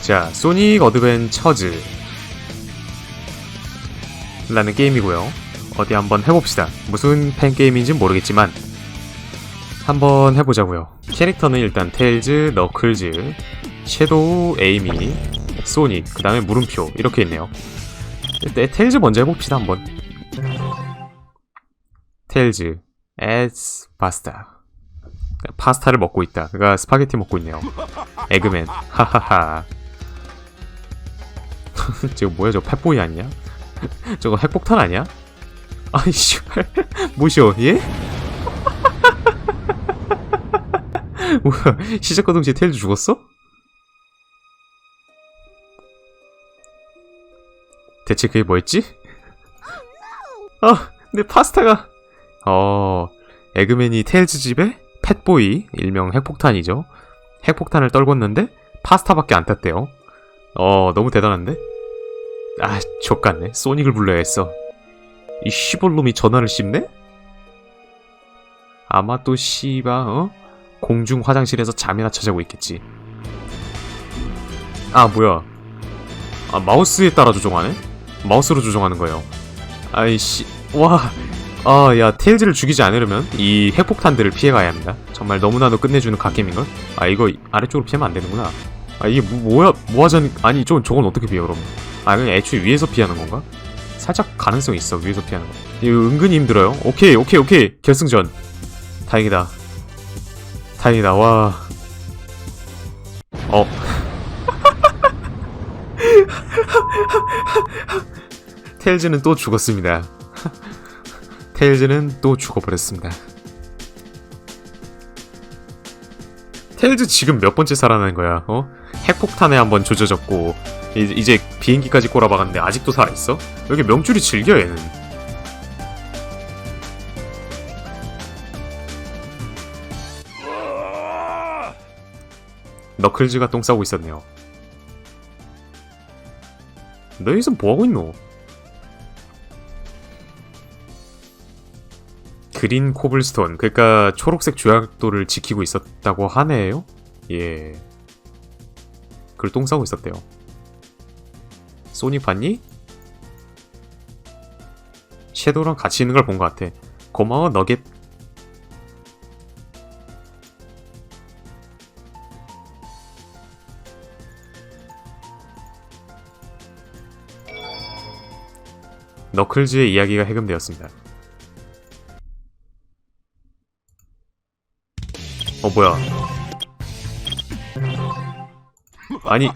자, 소닉 어드벤처즈 라는 게임이고요. 어디 한번 해봅시다. 무슨 팬게임인진 모르겠지만 한번 해보자고요. 캐릭터는 일단 테일즈, 너클즈, 섀도우, 에이미, 소닉, 그 다음에 물음표 이렇게 있네요. 일단 테일즈 먼저 해봅시다 한번. 테일즈, as 파스타. 파스타를 먹고 있다. 그가 스파게티 먹고 있네요. 에그맨, 하하하. 저거 뭐야 저 펫보이 아니야? 저거 핵폭탄 아니야? 아이씨 뭐시오 예? 뭐야 시작과 동시에 테일즈 죽었어? 대체 그게 뭐였지? 아, 내 파스타가 어, 에그맨이 테일즈 집에 펫보이 일명 핵폭탄이죠. 핵폭탄을 떨궜는데 파스타밖에 안 탔대요. 어, 너무 대단한데? 아, 족같네. 소닉을 불러야겠어. 이 시벌놈이 전화를 씹네? 아마 또 씨바, 어? 공중 화장실에서 잠이나 찾아고 있겠지. 아, 뭐야. 아, 마우스에 따라 조종하네? 마우스로 조종하는 거예요. 아이씨, 와. 아, 야, 테일즈를 죽이지 않으려면 이 핵폭탄들을 피해가야 합니다. 정말 너무나도 끝내주는 갓겜인걸? 아, 이거 아래쪽으로 피하면 안 되는구나. 아, 이게 뭐, 뭐야, 뭐 하자니, 아니, 저건, 저건 어떻게 피해, 그럼? 아, 그냥 애초에 위에서 피하는 건가? 살짝 가능성이 있어, 위에서 피하는 거. 이거 은근히 힘들어요. 오케이, 오케이, 오케이. 결승전. 다행이다. 다행이다, 와. 어. 테일즈는 또 죽었습니다. 테일즈는 또 죽어버렸습니다. 테일즈 지금 몇 번째 살아나는 거야? 어? 핵폭탄에 한번 조져졌고 이- 이제 비행기까지 꼬라박았는데 아직도 살아있어? 여기 명줄이 즐겨 얘는. 너클즈가 똥 싸고 있었네요. 너 여기서 뭐하고 있노? 그린 코블스톤, 그러니까 초록색 주약돌을 지키고 있었다고 하네요. 예. 그걸 똥 싸고 있었대요. 소니 봤니? 섀도우랑 같이 있는 걸 본 것 같아. 고마워 너겟. 너클즈의 이야기가 해금되었습니다. 어 뭐야? 아니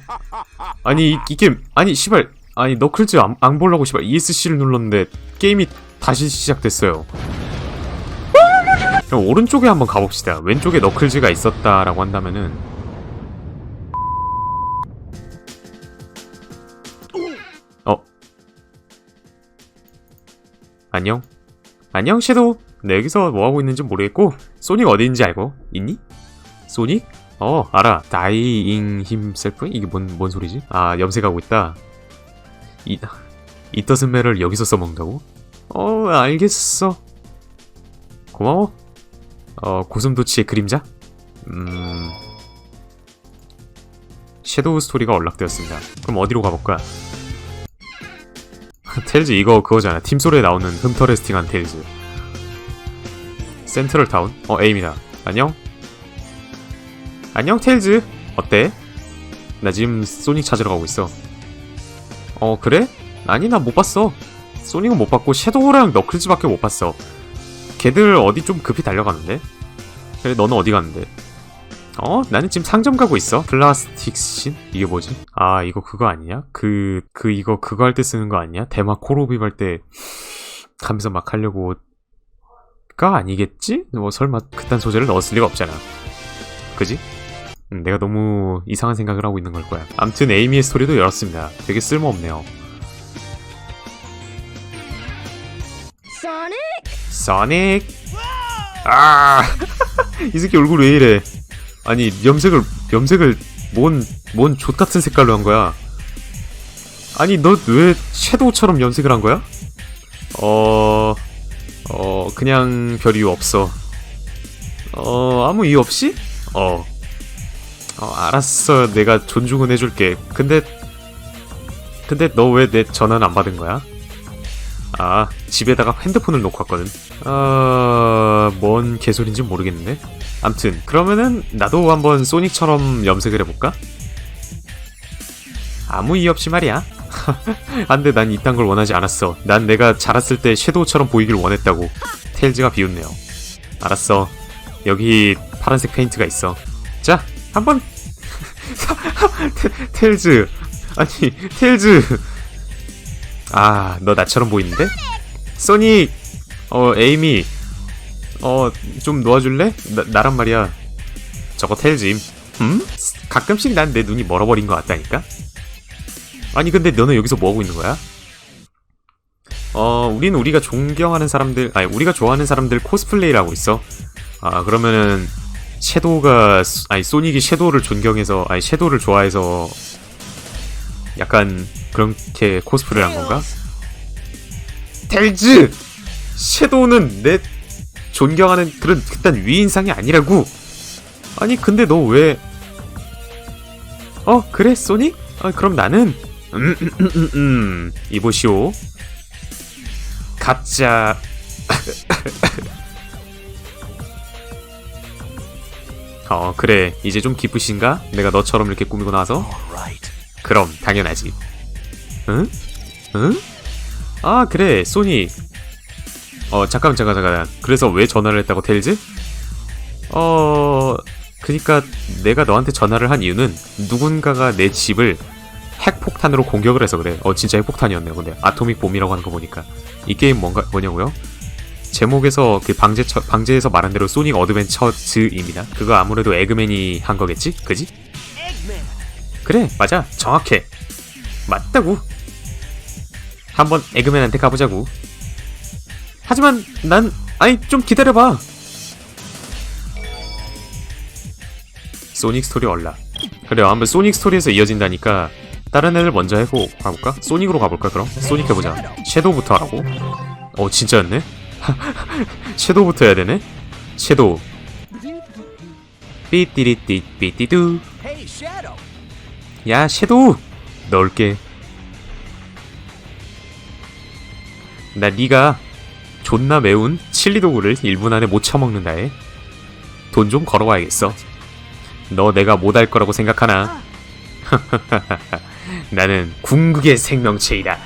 아니 이, 이 게임 아니 시발 아니 너클즈 안, 안 보려고 시발 ESC를 눌렀는데 게임이 다시 시작됐어요. 그럼 오른쪽에 한번 가봅시다. 왼쪽에 너클즈가 있었다라고 한다면은 어 안녕 안녕 섀도우 내 여기서 뭐하고 있는지 모르겠고 소닉 어디 있는지 알고 있니? 소닉? 어 알아 다이잉 힘셀프? 이게 뭔, 뭔 소리지? 아 염색하고 있다 이, 이떠스메를 여기서 써먹는다고? 어 알겠어 고마워 어 고슴도치의 그림자? 음... 섀도우 스토리가 언락되었습니다 그럼 어디로 가볼까? 테일즈 이거 그거잖아 팀소리에 나오는 흠터레스팅한 테일즈 센트럴 타운? 어 에임이다 안녕? 안녕 테일즈 어때? 나 지금 소닉 찾으러 가고 있어 어 그래? 아니 나 못 봤어 소닉은 못 봤고 섀도우랑 너클즈밖에 못 봤어 걔들 어디 좀 급히 달려가는데? 그래 너는 어디 갔는데? 어? 나는 지금 상점 가고 있어 플라스틱 신? 이게 뭐지? 아 이거 그거 아니냐? 그... 그 이거 그거 할 때 쓰는 거 아니야? 대마 코로비 할때 가면서 막 하려고 가 아니겠지? 뭐 설마 그딴 소재를 넣었을 리가 없잖아. 그지? 내가 너무 이상한 생각을 하고 있는 걸 거야. 암튼 에이미의 스토리도 열었습니다. 되게 쓸모없네요. 소닉! 소닉! 아! 이 새끼 얼굴 왜 이래? 아니 염색을 염색을 뭔 뭔 족 같은 색깔로 한 거야. 아니 너 왜 섀도우처럼 염색을 한 거야? 어... 어... 그냥 별 이유 없어. 어... 아무 이유 없이? 어... 어 알았어 내가 존중은 해줄게 근데 근데 너 왜 내 전화는 안 받은 거야? 아, 집에다가 핸드폰을 놓고 왔거든. 아, 뭔 개소리인지 모르겠는데. 암튼, 그러면은 나도 한번 소닉처럼 염색을 해볼까? 아무 이유 없이 말이야. 안돼, 난 이딴 걸 원하지 않았어. 난 내가 자랐을 때 섀도우처럼 보이길 원했다고. 테일즈가 비웃네요. 알았어. 여기 파란색 페인트가 있어. 자, 한번. 테, 테일즈. 아니, 테일즈. 아, 너 나처럼 보이는데? 소닉! 어, 에이미. 어, 좀 놓아줄래? 나, 나란 말이야. 저거 텔짐. 음? 가끔씩 난 내 눈이 멀어버린 것 같다니까? 아니, 근데 너는 여기서 뭐하고 있는 거야? 어, 우린 우리가 존경하는 사람들, 아니, 우리가 좋아하는 사람들 코스플레이를 하고 있어. 아, 그러면은, 섀도우가, 소- 아니, 소닉이 섀도우를 존경해서, 아니, 섀도우를 좋아해서, 약간, 그렇게 코스프레를 한 건가? 텔즈! 섀도우는 내 존경하는 그런 그딴 위인상이 아니라고! 아니, 근데 너 왜. 어, 그래, 소닉? 아, 그럼 나는. 음, 음, 음, 음, 음. 이보시오. 가짜. 어, 그래. 이제 좀 기쁘신가? 내가 너처럼 이렇게 꾸미고 나서? 그럼, 당연하지. 응? 응? 아 그래 소니 어 잠깐 잠깐 잠깐 그래서 왜 전화를 했다고 텔즈? 어 그니까 내가 너한테 전화를 한 이유는 누군가가 내 집을 핵폭탄으로 공격을 해서 그래 어 진짜 핵폭탄이었네요 근데 아토믹 봄이라고 하는 거 보니까 이 게임 뭔가 뭐냐고요? 제목에서 그 방제 방제에서 말한 대로 소닉 어드벤처즈입니다 그거 아무래도 에그맨이 한 거겠지? 그지? 그래 맞아 정확해 맞다고. 한번 에그맨한테 가보자고. 하지만 난 아니 좀 기다려봐. 소닉 스토리 얼라. 그래요 한번 소닉 스토리에서 이어진다니까 다른 애들 먼저 해고 가볼까? 소닉으로 가볼까 그럼? 소닉 해보자. 섀도우부터 하라고? 어 진짜였네? 섀도우부터 해야 되네? 섀도우. 삐띠리띠 삐띠두. 야 섀도우 넣을게 나 니가 존나 매운 칠리 도구를 1분 안에 못 처먹는다 해. 돈 좀 걸어와야겠어. 너 내가 못할 거라고 생각하나? 나는 궁극의 생명체이다.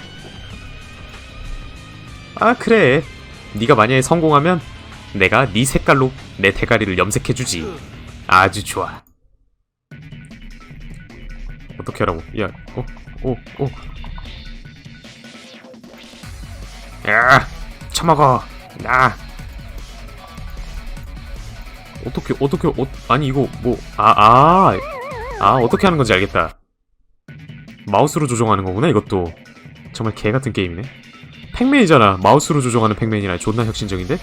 아 그래. 네가 만약에 성공하면 내가 네 색깔로 내 대가리를 염색해주지. 아주 좋아. 어떻게 하라고? 야, 어, 어, 어. 야, 처먹어. 나. 어떻게, 어떻게, 어, 아니 이거 뭐, 아, 아, 아, 어떻게 하는 건지 알겠다. 마우스로 조종하는 거구나 이것도. 정말 개 같은 게임이네. 팩맨이잖아. 마우스로 조종하는 팩맨이라 존나 혁신적인데?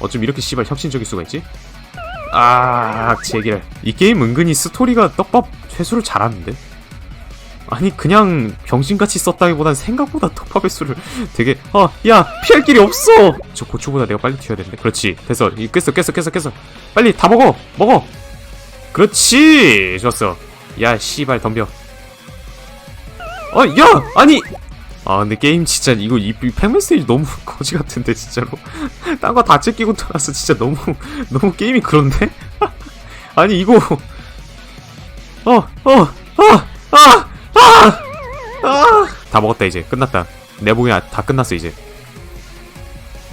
어쩜 이렇게 씨발 혁신적일 수가 있지? 아, 제기랄. 이 게임 은근히 스토리가 떡밥 회수를 잘하는데? 아니 그냥 병신같이 썼다기보단 생각보다 톱밥의 수를 되게 아 야 피할 길이 없어! 저 고추보다 내가 빨리 튀어야 되는데. 그렇지. 됐어. 이 깼어 깼어 깼어 깼어. 빨리 다 먹어! 먹어! 그렇지! 좋았어. 야 씨발 덤벼. 어야! 아니 아 근데 게임 진짜 이거 이, 이 스테이지 너무 거지 같은데 진짜로. 딴 거다 제끼고 떠나서 진짜 너무 너무 게임이 그런데? 아니 이거. 어어어아 아! 아! 다 먹었다 이제. 끝났다. 내 보기엔 아- 다 끝났어 이제.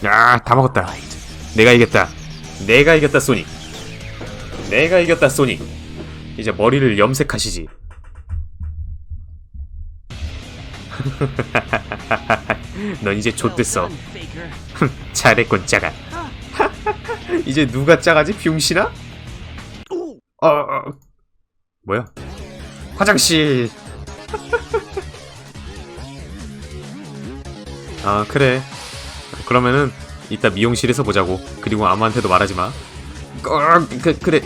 야다 먹었다. 내가 이겼다. 내가 이겼다 소닉 내가 이겼다 소닉 이제 머리를 염색하시지 넌 이제 좆됐어. 잘했군 짜가 이제 누가 짜가지 병신아? 어, 어 뭐야 화장실 아 그래 그러면은 이따 미용실에서 보자고. 그리고 아무한테도 말하지 마. 꼭, 그, 그래.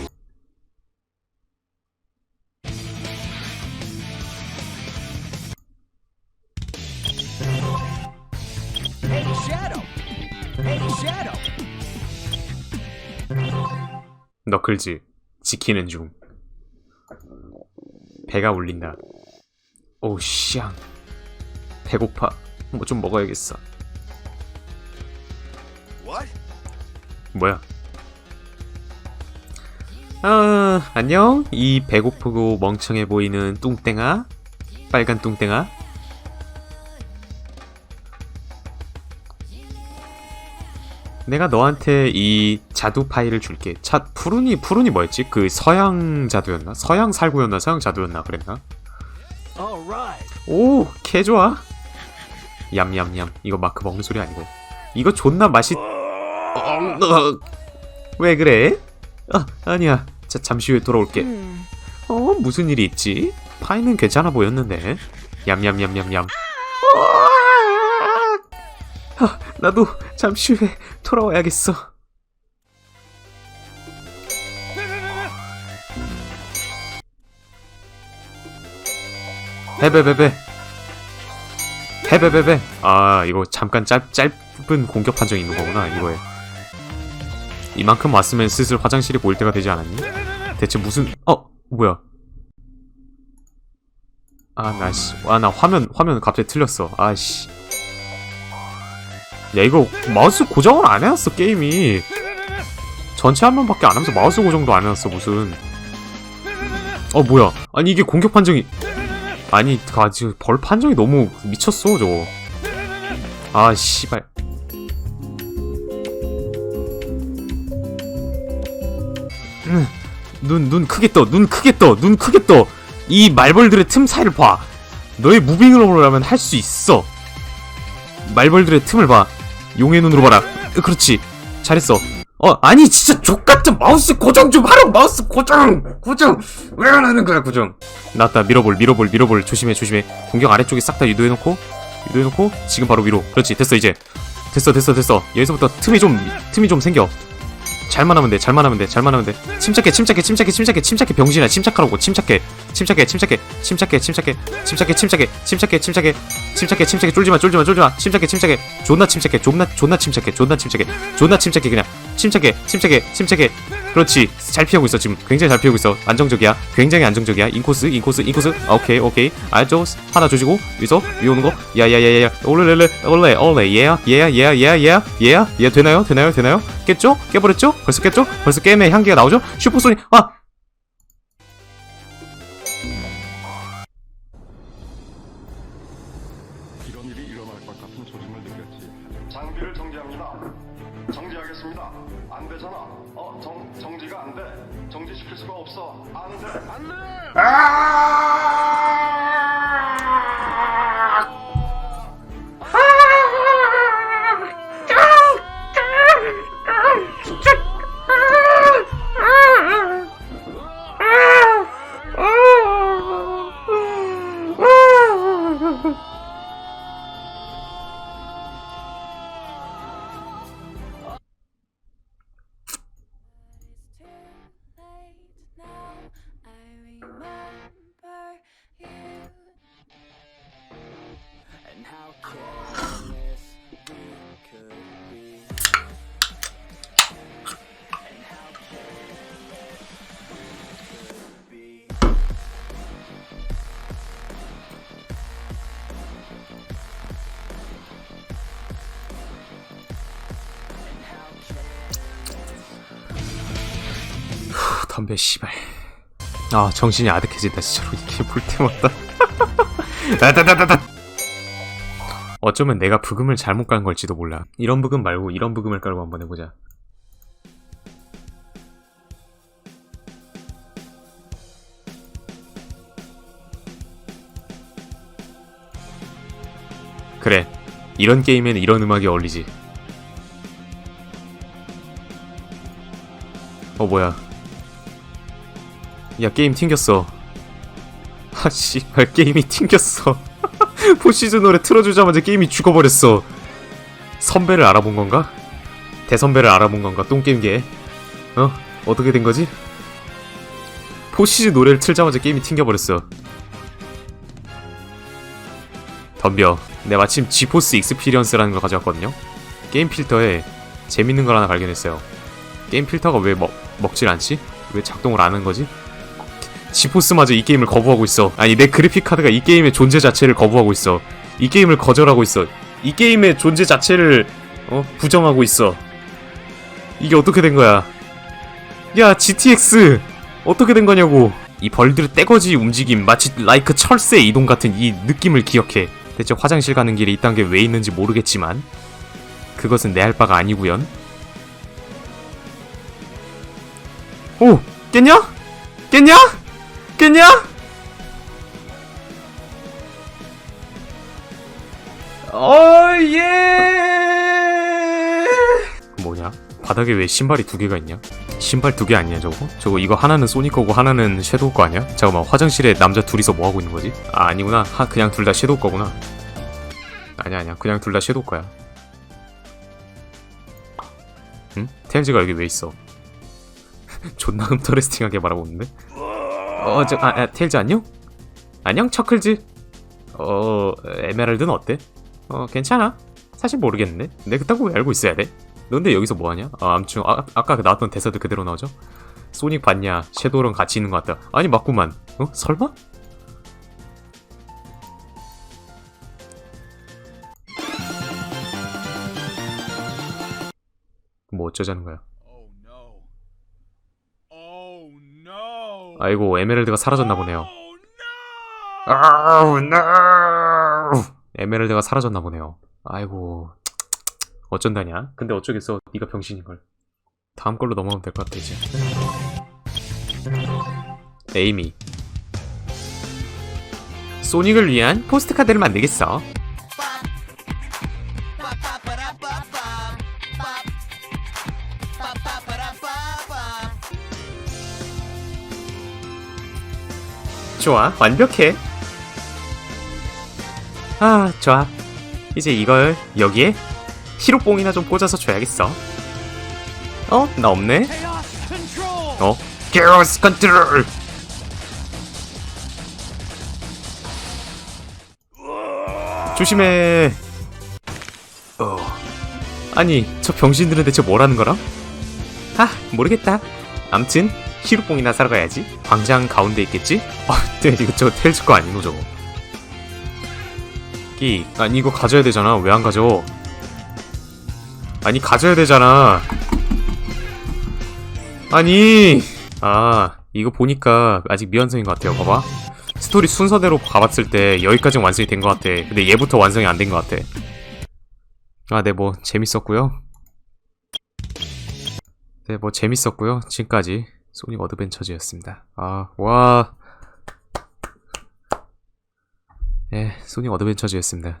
너클즈 지키는 중. 배가 울린다. 오우 샹 배고파. 뭐 좀 먹어야겠어? 뭐야? 아 안녕. 이 배고프고 멍청해 보이는 뚱땡아? 빨간 뚱땡아 내가 너한테 이 자두 파이를 줄게. 자, 푸른이 푸른이 뭐였지? 그 서양 자두였나? 서양 살구였나? 서양 자두였나? 그랬나? 오, 개 좋아. 얌얌얌. 이거 마크 먹는 소리 아니고. 이거 존나 맛있. 어, 어. 왜 그래? 아, 아니야. 자, 잠시 후에 돌아올게. 어, 무슨 일이 있지? 파이는 괜찮아 보였는데. 얌얌얌얌얌. 아, 나도 잠시 후에 돌아와야겠어. 베베베베. 베베베베. 아, 이거 잠깐 짧, 짧은 공격 판정이 있는 거구나, 이거에. 이만큼 왔으면 슬슬 화장실이 보일 때가 되지 않았니? 대체 무슨, 어, 뭐야. 아, 나, 씨. 아, 나 화면, 화면 갑자기 틀렸어. 아, 씨. 야, 이거 마우스 고정을 안 해놨어, 게임이. 전체 화면밖에 안 하면서 마우스 고정도 안 해놨어, 무슨. 어, 뭐야. 아니, 이게 공격 판정이. 아니, 가, 지금 벌 판정이 너무 미쳤어, 저거. 아, 씨발. 음, 눈, 눈 크게 떠, 눈 크게 떠, 눈 크게 떠. 이 말벌들의 틈 사이를 봐. 너의 무빙으로 하면 할 수 있어. 말벌들의 틈을 봐. 용의 눈으로 봐라. 으, 그렇지. 잘했어. 어, 아니, 진짜 족같은 마우스 고정 좀 하라! 마우스 고정! 고정! 왜 안 하는 거야, 고정? 나왔다. 밀어볼, 밀어볼, 밀어볼. 조심해, 조심해. 공격 아래쪽에 싹 다 유도해놓고, 유도해놓고, 지금 바로 위로. 그렇지, 됐어, 이제. 됐어, 됐어, 됐어. 여기서부터 틈이 좀, 틈이 좀 생겨. 잘만 하면 돼, 잘만 하면 돼, 잘만 하면 돼. 침착해, 침착해, 침착해, 침착해, 침착해, 병신아, 침착하라고, 침착해, 침착해, 침착해, 침착해, 침착해, 침착해, 침착해, 침착해, 침착해, 침착해, 침착해, 쫄지 마, 쫄지 마, 쫄지 마, 침착해, 침착해, 존나 침착해, 존나, 존나 침착해, 존나 침착해, 존나 침착해, 그냥 침착해, 침착해, 침착해. 그렇지, 잘 피하고 있어 지금, 굉장히 잘 피하고 있어, 안정적이야, 굉장히 안정적이야. 인코스, 인코스, 인코스. 아, 오케이, 오케이. 알죠? 하나 조지고 위서 위 오는 거. 야야야야야, 올레레레, 올레, 올레, 예야, 예야, 예야, 예야, 예야, 예야, 예 되나요? 되나요? 되나요? 깼죠? 깨버렸죠? 벌써 깼죠? 벌써 게임의 향기가 나오죠? 슈퍼소닉, 아! 덤벼 씨발. 아 정신이 아득해진다 진짜로. 이게 볼 때마다. 아다다다다 어쩌면 내가 부금을 잘못 간 걸지도 몰라. 이런 부금 말고 이런 부금을 깔고 한번 해보자. 그래. 이런 게임엔 이런 음악이 어울리지. 어 뭐야 야 게임 튕겼어 아 씨발 게임이 튕겼어 포시즌 노래 틀어주자마자 게임이 죽어버렸어 선배를 알아본 건가? 대선배를 알아본 건가 똥게임계 어? 어떻게 된 거지? 포시즈 노래를 틀자마자 게임이 튕겨버렸어 덤벼 내 마침 지포스 익스피리언스라는 걸 가져왔거든요 게임 필터에 재밌는 걸 하나 발견했어요 게임 필터가 왜 먹, 먹질 않지? 왜 작동을 안 하는 거지? 지포스마저 이 게임을 거부하고 있어. 아니 내 그래픽 카드가 이 게임의 존재 자체를 거부하고 있어. 이 게임을 거절하고 있어. 이 게임의 존재 자체를 어? 부정하고 있어. 이게 어떻게 된 거야? 야 GTX 어떻게 된 거냐고. 이 벌들의 떼거지 움직임 마치 라이크 철새 이동 같은 이 느낌을 기억해. 대체 화장실 가는 길에 이딴 게 왜 있는지 모르겠지만 그것은 내 할 바가 아니구연. 오 깼냐? 깼냐? 깼냐? 어예 뭐냐? 바닥에 왜 신발이 두 개가 있냐? 신발 두 개 아니냐 저거? 저거 이거 하나는 소니 거고 하나는 섀도우 거 아니야? 잠깐만 화장실에 남자 둘이서 뭐 하고 있는 거지? 아 아니구나 하, 그냥 둘 다 섀도우 거구나 아니야 아니야 그냥 둘 다 섀도우 거야 응? 테일즈가 여기 왜 있어? 존나 인터레스팅하게 말하고 있는데? 어, 저, 아, 아, 테일즈 안녕? 안녕, 처클즈? 어, 에메랄드는 어때? 어, 괜찮아. 사실 모르겠는데? 내가 그딴 거왜 알고 있어야 돼? 넌데 여기서 뭐하냐? 아, 암충, 아, 아까 그 나왔던 대사도 그대로 나오죠? 소닉 봤냐? 섀도우랑 같이 있는 것 같다. 아니, 맞구만. 어? 설마? 뭐 어쩌자는 거야? Oh no. Oh no. 아이고, 에메랄드가 사라졌나 보네요. Oh no. 아우, no! 에메랄드가 사라졌나 보네요. 아이고, 어쩐다냐? 근데 어쩌겠어. 네가 병신인걸. 다음 걸로 넘어가면 될 것 같아 이제. 에이미. 소닉을 위한 포스트 카드를 만들겠어. 좋아, 완벽해. 아, 좋아. 이제 이걸 여기에 히로뽕이나 좀 꽂아서 줘야겠어. 어? 나 없네? 어? 게어스 컨트롤! 조심해. 어. 아니, 저 병신들은 대체 뭐라는 거라? 아, 모르겠다. 암튼 히로뽕이나 사러 가야지. 광장 가운데 있겠지? 아, 네, 이거 저 텔즈 거 아니노 저거. 끼, 아니 이거 가져야 되잖아. 왜 안 가져? 아니 가져야 되잖아. 아니, 아 이거 보니까 아직 미완성인 것 같아요. 봐봐. 스토리 순서대로 가봤을 때 여기까지 완성이 된 것 같아. 근데 얘부터 완성이 안 된 것 같아. 아, 네, 뭐 재밌었고요. 네, 뭐 재밌었고요. 지금까지 소닉 어드벤처즈였습니다. 아, 와. 네, 소닉 어드벤처즈였습니다.